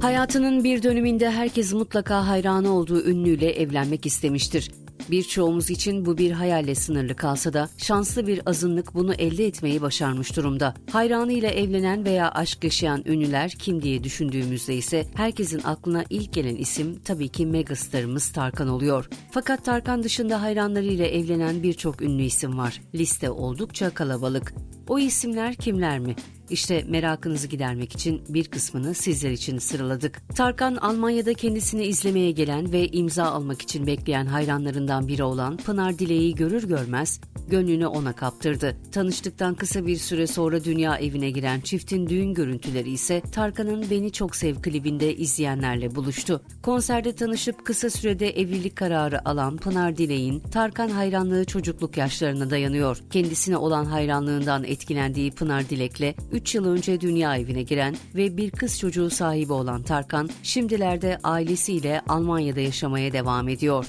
Hayatının bir döneminde herkes mutlaka hayranı olduğu ünlüyle evlenmek istemiştir. Birçoğumuz için bu bir hayalle sınırlı kalsa da şanslı bir azınlık bunu elde etmeyi başarmış durumda. Hayranıyla evlenen veya aşk yaşayan ünlüler kim diye düşündüğümüzde ise herkesin aklına ilk gelen isim tabii ki megastarımız Tarkan oluyor. Fakat Tarkan dışında hayranlarıyla evlenen birçok ünlü isim var. Liste oldukça kalabalık. O isimler kimler mi? İşte merakınızı gidermek için bir kısmını sizler için sıraladık. Tarkan Almanya'da kendisini izlemeye gelen ve imza almak için bekleyen hayranlarından biri olan Pınar Dileği görür görmez gönlünü ona kaptırdı. Tanıştıktan kısa bir süre sonra dünya evine giren çiftin düğün görüntüleri ise Tarkan'ın Beni Çok Sev klibinde izleyenlerle buluştu. Konserde tanışıp kısa sürede evlilik kararı alan Pınar Dilek'in Tarkan hayranlığı çocukluk yaşlarına dayanıyor. Kendisine olan hayranlığından etkilendiği Pınar Dilek'le 3 yıl önce dünya evine giren ve bir kız çocuğu sahibi olan Tarkan, şimdilerde ailesiyle Almanya'da yaşamaya devam ediyor.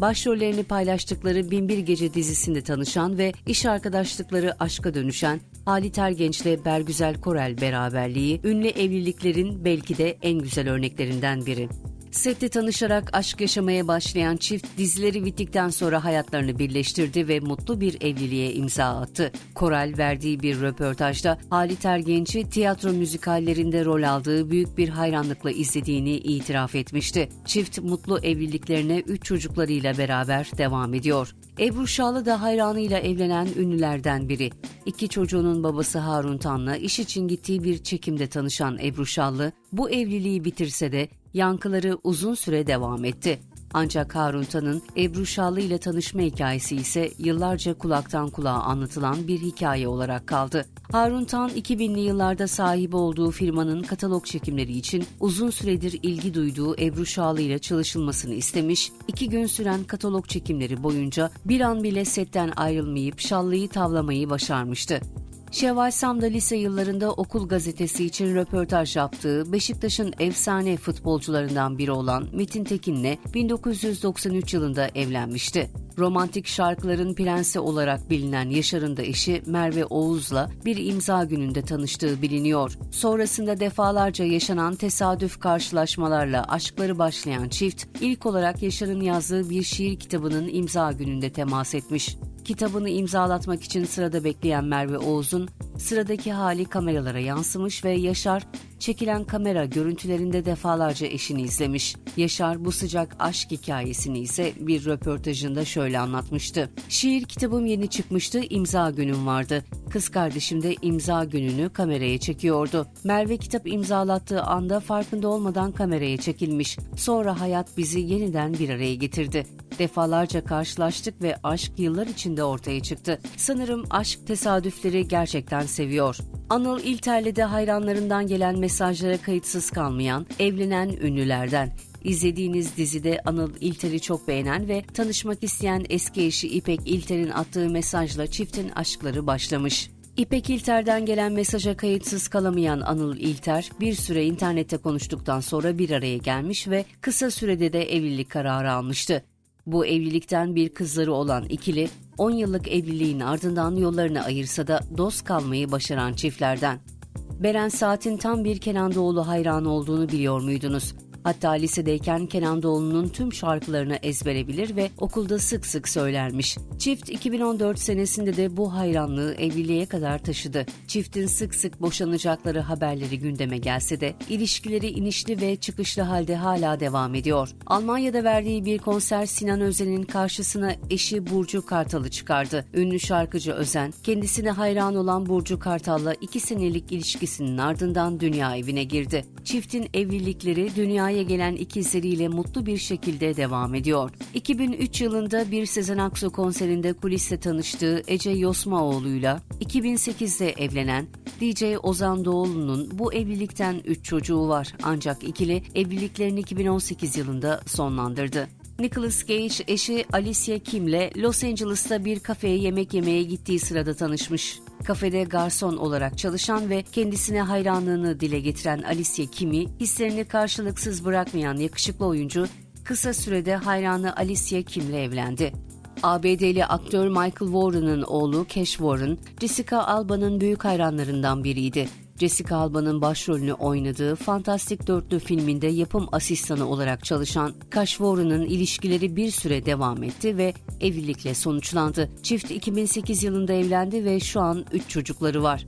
Başrollerini paylaştıkları Binbir Gece dizisinde tanışan ve iş arkadaşlıkları aşka dönüşen Halit Ergenç ile Bergüzel Korel beraberliği ünlü evliliklerin belki de en güzel örneklerinden biri. Sette tanışarak aşk yaşamaya başlayan çift dizileri bittikten sonra hayatlarını birleştirdi ve mutlu bir evliliğe imza attı. Koral verdiği bir röportajda Halit Ergenç'i tiyatro müzikallerinde rol aldığı büyük bir hayranlıkla izlediğini itiraf etmişti. Çift mutlu evliliklerine üç çocuklarıyla beraber devam ediyor. Ebru Şahlı da hayranıyla evlenen ünlülerden biri. İki çocuğunun babası Harun Tan'la iş için gittiği bir çekimde tanışan Ebru Şahlı, bu evliliği bitirse de yankıları uzun süre devam etti. Ancak Harun Tan'ın Ebru Şahlı ile tanışma hikayesi ise yıllarca kulaktan kulağa anlatılan bir hikaye olarak kaldı. Harun Tan 2000'li yıllarda sahibi olduğu firmanın katalog çekimleri için uzun süredir ilgi duyduğu Ebru Şahlı ile çalışılmasını istemiş, iki gün süren katalog çekimleri boyunca bir an bile setten ayrılmayıp Şallı'yı tavlamayı başarmıştı. Şevval Sam da lise yıllarında okul gazetesi için röportaj yaptığı Beşiktaş'ın efsane futbolcularından biri olan Metin Tekin'le 1993 yılında evlenmişti. Romantik şarkıların prensi olarak bilinen Yaşar'ın da eşi Merve Oğuz'la bir imza gününde tanıştığı biliniyor. Sonrasında defalarca yaşanan tesadüf karşılaşmalarla aşkları başlayan çift ilk olarak Yaşar'ın yazdığı bir şiir kitabının imza gününde temas etmiş. Kitabını imzalatmak için sırada bekleyen Merve Oğuz'un sıradaki hali kameralara yansımış ve Yaşar çekilen kamera görüntülerinde defalarca eşini izlemiş. Yaşar bu sıcak aşk hikayesini ise bir röportajında şöyle anlatmıştı. Şiir kitabım yeni çıkmıştı, imza günüm vardı. Kız kardeşim de imza gününü kameraya çekiyordu. Merve kitap imzalattığı anda farkında olmadan kameraya çekilmiş. Sonra hayat bizi yeniden bir araya getirdi. Defalarca karşılaştık ve aşk yıllar içinde ortaya çıktı. Sanırım aşk tesadüfleri gerçekten seviyor. Anıl İlter'le de hayranlarından gelen mesajlara kayıtsız kalmayan, evlenen ünlülerden. İzlediğiniz dizide Anıl İlter'i çok beğenen ve tanışmak isteyen eski eşi İpek İlter'in attığı mesajla çiftin aşkları başlamış. İpek İlter'den gelen mesaja kayıtsız kalamayan Anıl İlter bir süre internette konuştuktan sonra bir araya gelmiş ve kısa sürede de evlilik kararı almıştı. Bu evlilikten bir kızları olan ikili 10 yıllık evliliğin ardından yollarını ayırsa da dost kalmayı başaran çiftlerden. Beren Saat'in tam bir Kenan Doğulu hayranı olduğunu biliyor muydunuz? Hatta lisedeyken Kenan Doğulu'nun tüm şarkılarını ezbere bilir ve okulda sık sık söylermiş. Çift 2014 senesinde de bu hayranlığı evliliğe kadar taşıdı. Çiftin sık sık boşanacakları haberleri gündeme gelse de ilişkileri inişli ve çıkışlı halde hala devam ediyor. Almanya'da verdiği bir konser Sinan Özen'in karşısına eşi Burcu Kartal'ı çıkardı. Ünlü şarkıcı Özen, kendisine hayran olan Burcu Kartal'la iki senelik ilişkisinin ardından dünya evine girdi. Çiftin evlilikleri dünyaya gelen ikizleriyle mutlu bir şekilde devam ediyor. 2003 yılında bir Sezen Aksu konserinde kuliste tanıştığı Ece Yosmaoğlu'yla 2008'de evlenen DJ Ozan Doğulu'nun bu evlilikten 3 çocuğu var ancak ikili evliliklerini 2018 yılında sonlandırdı. Nicholas Gage eşi Alicia Kim'le Los Angeles'ta bir kafeye yemek yemeye gittiği sırada tanışmış. Kafede garson olarak çalışan ve kendisine hayranlığını dile getiren Alicia Kim'i hislerini karşılıksız bırakmayan yakışıklı oyuncu kısa sürede hayranı Alicia Kim'le evlendi. ABD'li aktör Michael Warren'ın oğlu Cash Warren, Jessica Alba'nın büyük hayranlarından biriydi. Jessica Alba'nın başrolünü oynadığı Fantastik Dörtlü filminde yapım asistanı olarak çalışan Kash Warren'ın ilişkileri bir süre devam etti ve evlilikle sonuçlandı. Çift 2008 yılında evlendi ve şu an 3 çocukları var.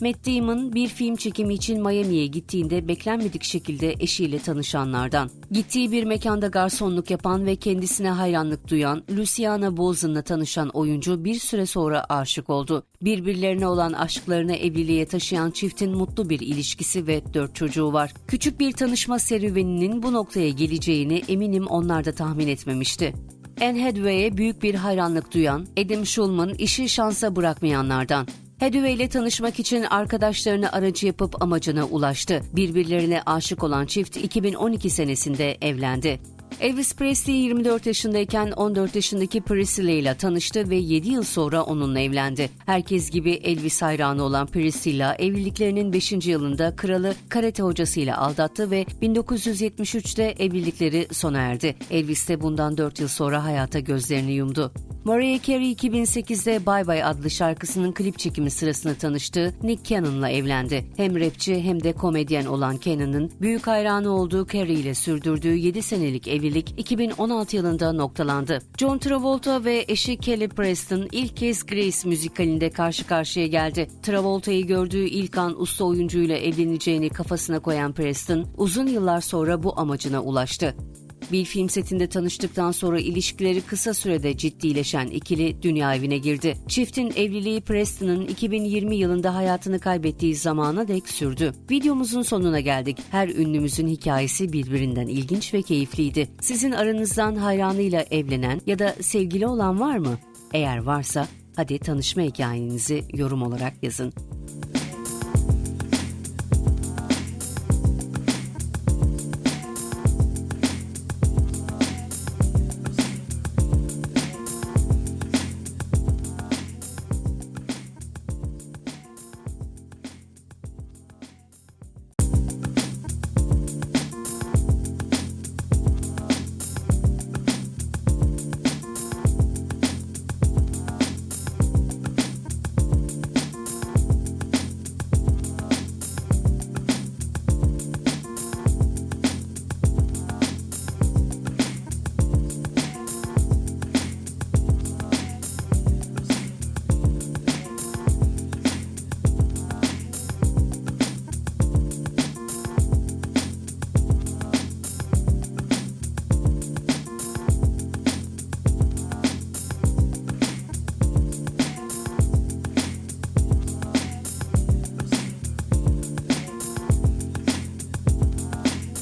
Matt Damon bir film çekimi için Miami'ye gittiğinde beklenmedik şekilde eşiyle tanışanlardan. Gittiği bir mekanda garsonluk yapan ve kendisine hayranlık duyan Luciana Bolson'la tanışan oyuncu bir süre sonra aşık oldu. Birbirlerine olan aşklarını evliliğe taşıyan çiftin mutlu bir ilişkisi ve dört çocuğu var. Küçük bir tanışma serüveninin bu noktaya geleceğini eminim onlar da tahmin etmemişti. Anne Hathaway'e büyük bir hayranlık duyan Adam Schulman işi şansa bırakmayanlardan. Hathaway ile tanışmak için arkadaşlarını aracı yapıp amacına ulaştı. Birbirlerine aşık olan çift 2012 senesinde evlendi. Elvis Presley 24 yaşındayken 14 yaşındaki Priscilla ile tanıştı ve 7 yıl sonra onunla evlendi. Herkes gibi Elvis hayranı olan Priscilla evliliklerinin 5. yılında kralı karate hocasıyla aldattı ve 1973'te evlilikleri sona erdi. Elvis de bundan 4 yıl sonra hayata gözlerini yumdu. Mariah Carey 2008'de Bye Bye adlı şarkısının klip çekimi sırasında tanıştığı Nick Cannon'la evlendi. Hem rapçi hem de komedyen olan Cannon'ın büyük hayranı olduğu Carey ile sürdürdüğü 7 senelik evlilik 2016 yılında noktalandı. John Travolta ve eşi Kelly Preston ilk kez Grace müzikalinde karşı karşıya geldi. Travolta'yı gördüğü ilk an usta oyuncuyla evleneceğini kafasına koyan Preston uzun yıllar sonra bu amacına ulaştı. Bir film setinde tanıştıktan sonra ilişkileri kısa sürede ciddileşen ikili dünya evine girdi. Çiftin evliliği Preston'ın 2020 yılında hayatını kaybettiği zamana dek sürdü. Videomuzun sonuna geldik. Her ünlümüzün hikayesi birbirinden ilginç ve keyifliydi. Sizin aranızdan hayranıyla evlenen ya da sevgili olan var mı? Eğer varsa hadi tanışma hikayenizi yorum olarak yazın.